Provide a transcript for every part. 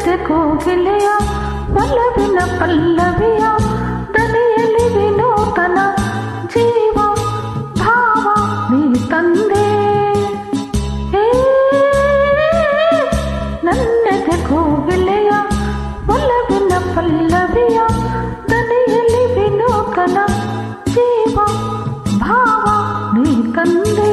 ಕರೆದೆಕೋ ಗೆಲೆಯ ಪಲ್ಲವಿನ ಪಲ್ಲವಿಯ ದನೆಯಲ್ಲಿ ವಿನೂತನ ಜೀವ ಭಾವ ನೀ ತಂದೆ ನನ್ನೆದೆಕೋ ಗೆಲೆಯ ಪಲ್ಲವಿನ ಪಲ್ಲವಿಯ ದನೆಯಲ್ಲಿ ವಿನೂತನ ಜೀವ ಭಾವ ನೀ ತಂದೆ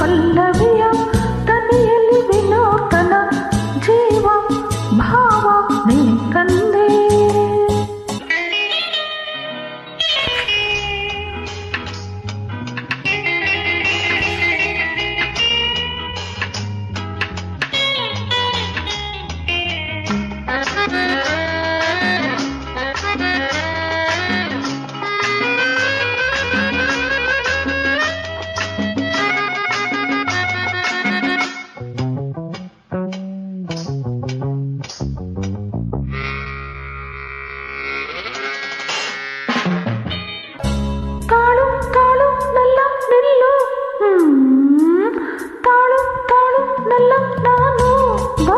பல்லவ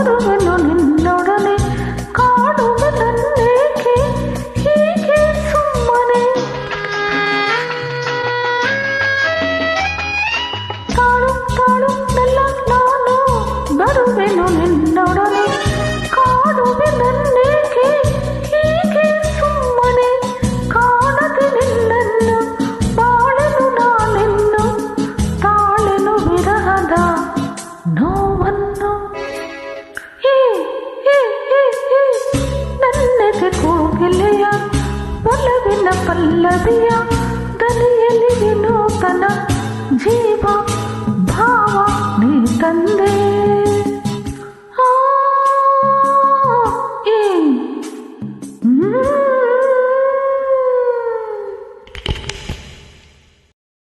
ಬರುವೆನು ನಿನ್ನೊಡನೆ ಕಾಡುವೆ ನನ್ನೇಕೆ ಹೀಗೆ ಸುಮ್ಮನೆ ತಾಳು ತಾಳು ನಲ್ಲ ನಾನು ಬರುವೆನು ಒಲವಿನ ಪಲ್ಲವಿಯ ದನಿಯಲ್ಲಿ ವಿನೂತನ ಜೀವ ಭಾವ ನೀ ತಂದೆ